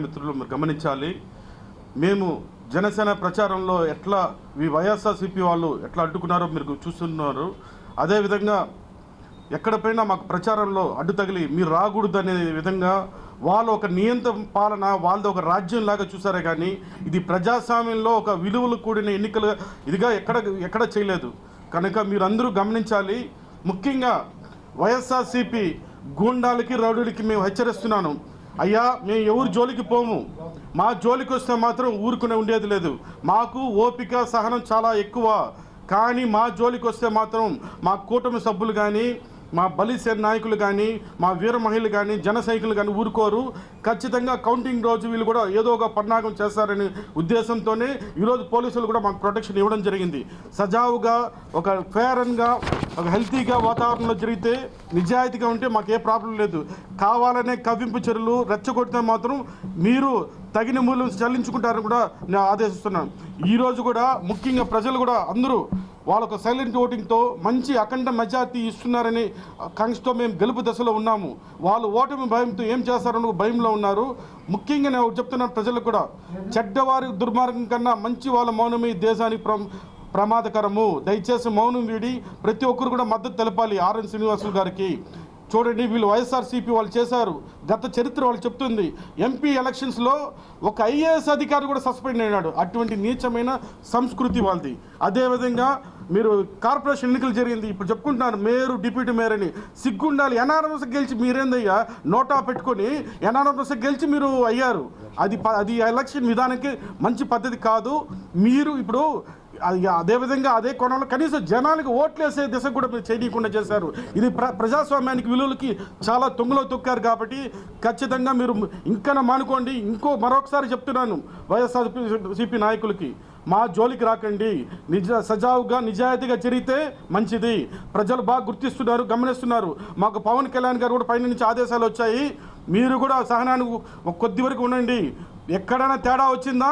మిత్రులు మీరు గమనించాలి. మేము జనసేన ప్రచారంలో ఎట్లా ఈ వైఎస్ఆర్సీపీ వాళ్ళు ఎట్లా అడ్డుకున్నారో మీరు చూస్తున్నారు. అదేవిధంగా ఎక్కడ పోయినా మాకు ప్రచారంలో అడ్డు తగిలి మీరు రాకూడదు అనే విధంగా వాళ్ళు ఒక నియంత్ర పాలన వాళ్ళది ఒక రాజ్యం లాగా చూసారే కానీ ఇది ప్రజాస్వామ్యంలో ఒక విలువలు కూడిన ఎన్నికలు ఇదిగా ఎక్కడ ఎక్కడ చేయలేదు. కనుక మీరందరూ గమనించాలి. ముఖ్యంగా వైఎస్ఆర్సీపీ గూండాలకి రౌడీలకి మేము హెచ్చరిస్తున్నాను. అయ్యా మేము ఎవరు జోలికి పోము? మా జోలికి వస్తే మాత్రం ఊరుకునే ఉండేది లేదు. మాకు ఓపిక సహనం చాలా ఎక్కువ. కానీ మా జోలికి వస్తే మాత్రం మా కూటమి సభ్యులు కానీ మా బలిసేన నాయకులు కానీ మా వీర మహిళలు కానీ జన సైనికులు కానీ ఊరుకోరు. ఖచ్చితంగా కౌంటింగ్ రోజు వీళ్ళు కూడా ఏదో ఒక పన్నాగం చేస్తారనే ఉద్దేశంతోనే ఈరోజు పోలీసులు కూడా మాకు ప్రొటెక్షన్ ఇవ్వడం జరిగింది. సజావుగా ఒక ఫేరన్గా ఒక హెల్తీగా వాతావరణంలో జరిగితే నిజాయితీగా ఉంటే మాకు ఏ ప్రాబ్లం లేదు. కావాలనే కవ్వింపు చర్యలు రెచ్చగొడితే మాత్రం మీరు తగిన మూల్యం చెల్లించుకుంటారని కూడా నేను ఆదేశిస్తున్నాను. ఈరోజు కూడా ముఖ్యంగా ప్రజలు కూడా అందరూ వాళ్ళకు సైలెంట్ ఓటింగ్తో మంచి అఖండ మెజార్టీ ఇస్తున్నారని కంగ్స్తో మేము గెలుపు దశలో ఉన్నాము. వాళ్ళు ఓటమి భయంతో ఏం చేస్తారని భయంలో ఉన్నారు. ముఖ్యంగా నేను చెప్తున్నాను ప్రజలకు కూడా. చెడ్డవారి దుర్మార్గం కన్నా మంచి వాళ్ళ మౌనమే దేశానికి ప్ర ప్రమాదకరము. దయచేసి మౌనం వీడి ప్రతి ఒక్కరు కూడా మద్దతు తెలపాలి ఆర్ఎన్ శ్రీనివాసులు గారికి. చూడండి వీళ్ళు వైఎస్ఆర్సీపీ వాళ్ళు చేశారు. గత చరిత్ర వాళ్ళు చెప్తుంది. ఎంపీ ఎలక్షన్స్లో ఒక ఐఏఎస్ అధికారి కూడా సస్పెండ్ అయినాడు. అటువంటి నీచమైన సంస్కృతి వాళ్ళది. అదేవిధంగా మీరు కార్పొరేషన్ ఎన్నికలు జరిగింది ఇప్పుడు చెప్పుకుంటున్నారు మేయర్ డిప్యూటీ మేయర్ అని సిగ్గుండాలి ఎన్ఆర్ఎంఎస్ గెలిచి మీరేందయ్యా నోటా పెట్టుకొని ఎన్ఆర్ఎంఎస్ గెలిచి మీరు అయ్యారు అది ప- అది ఎలక్షన్ విధానానికి మంచి పద్ధతి కాదు మీరు ఇప్పుడు అదేవిధంగా అదే కోణంలో కనీసం జనాలకు ఓట్లేసే దిశ కూడా మీరు చేయకుండా చేశారు ఇది ప్ర ప్రజాస్వామ్యానికి విలువలకి చాలా తొంగులో తొక్కారు కాబట్టి ఖచ్చితంగా మీరు ఇంకా మానుకోండి ఇంకో మరొకసారి చెప్తున్నాను వైఎస్ఆర్ సిపి నాయకులకి మా జోలికి రాకండి. నిజ సజావుగా నిజాయితీగా జరిగితే మంచిది. ప్రజలు బాగా గుర్తిస్తున్నారు గమనిస్తున్నారు. మాకు పవన్ కళ్యాణ్ గారు కూడా పైన నుంచి ఆదేశాలు వచ్చాయి. మీరు కూడా సహనానికి కొద్ది వరకు ఉండండి. ఎక్కడైనా తేడా వచ్చిందా?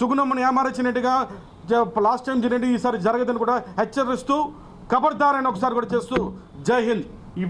సుగుణమ్మను ఏమారచినట్టుగా లాస్ట్ టైం జరిగినట్టు ఈసారి జరగదని కూడా హెచ్చరిస్తూ ఖబర్దారని ఒకసారి కూడా చేస్తూ జై హింద్. ఈ